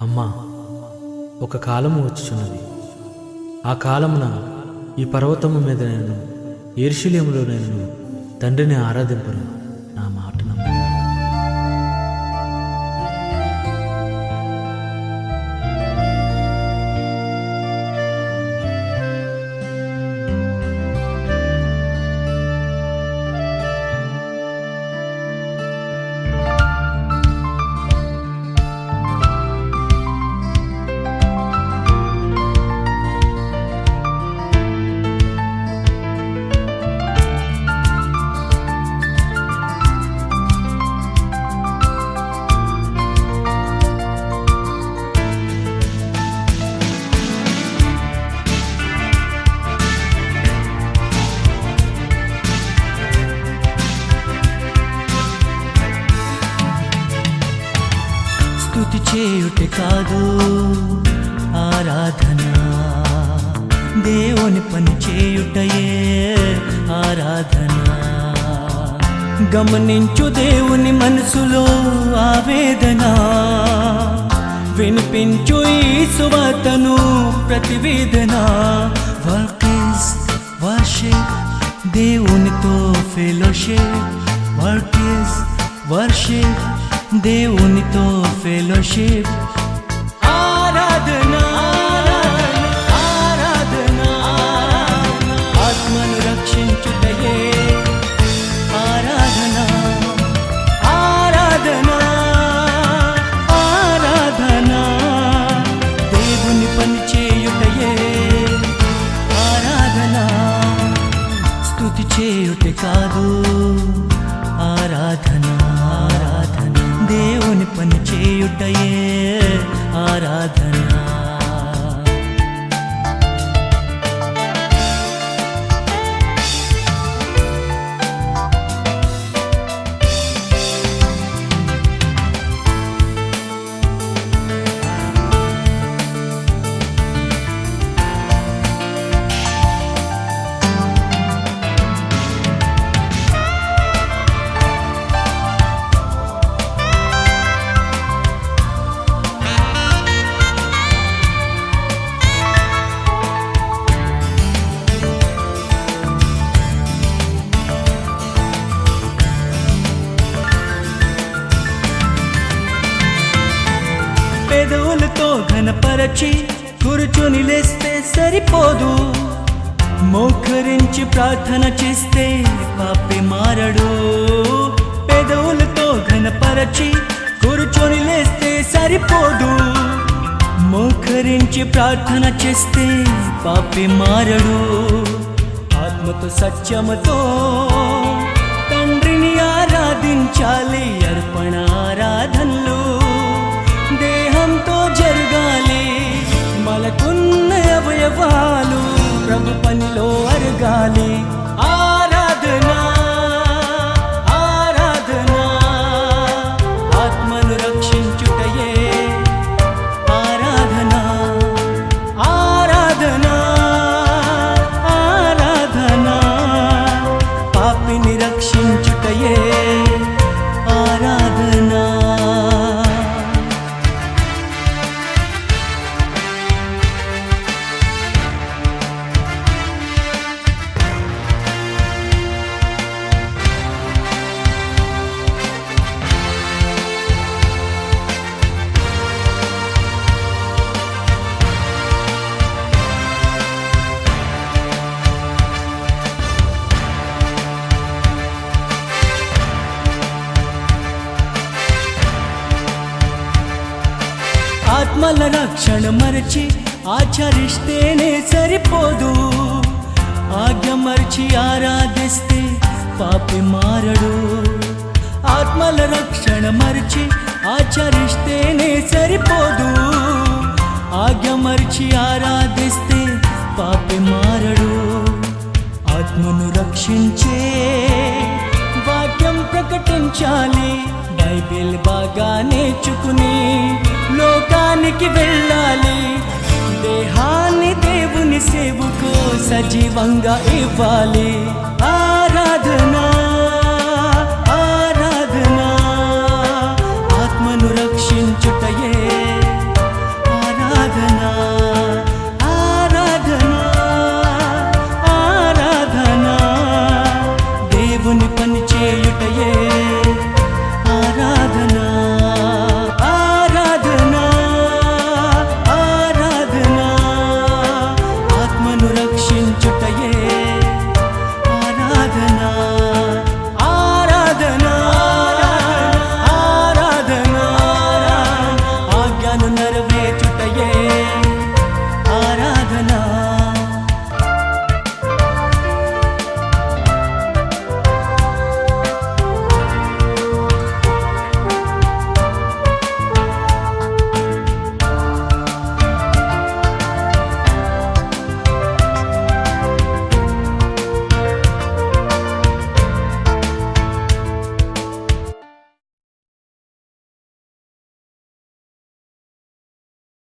అమ్మా ఒక కాలము వచ్చుచున్నది. ఆ కాలమున ఈ పర్వతము మీద నేను ఏర్షిలేములో నేను తండ్రిని ఆరాధింపను. స్తుతి చేయుట కాదు. ఆరాధన దేవుని పని చేయుటయే ఆరాధన. గమనించు దేవుని మనసులో ఆవేదన. వినిపించు ఈ సువార్తను ప్రతివేదన. వర్కిస్ వర్షిప్ దేవునితో ఫెలోషిప్. వర్కిస్ వర్షిప్ దేవునితో ఫెలోషిప్ ఆరాధన ఆరాధన ఆత్మను రక్షించుటయే. ఆరాధన ఆరాధన ఆరాధన దేవుని పని చేయుటయే. ఆరాధన స్తుతి చేయుట కాదు. ఆరాధన ఆరాధన దేవుని పని చేయుటయే ఆరాధనా. పెదవులతో ఘనపరచి కూర్చొని లేస్తే సరిపోదు. మోకరించి ప్రార్థన చేస్తే పాపి మారడు. పెదవులతో ఘనపరచి కూర్చొని లేస్తే సరిపోదు. మోకరించి ప్రార్థన చేస్తే పాపి మారడు. ఆత్మతో సత్యముతో తండ్రిని ఆరాధించాలి అర মালিক ఆత్మల రక్షణ మరచి ఆచరిస్తేనే సరిపోదు. ఆజ్ఞ మరచి ఆరాధిస్తే పాపి మారడు. ఆత్మల రక్షణ మరచి ఆచరిస్తేనే సరిపోదు. ఆజ్ఞ మరచి ఆరాధిస్తే పాపి మారడు. ఆత్మను రక్షించే వాక్యం ప్రకటించాలి. బైబిల్ బాగా నేర్చుకుని లోకానికి వెళ్ళాలి. దేహాన్ని దేవుని సేవకు సజీవంగా ఇవ్వాలి. ఆరాధన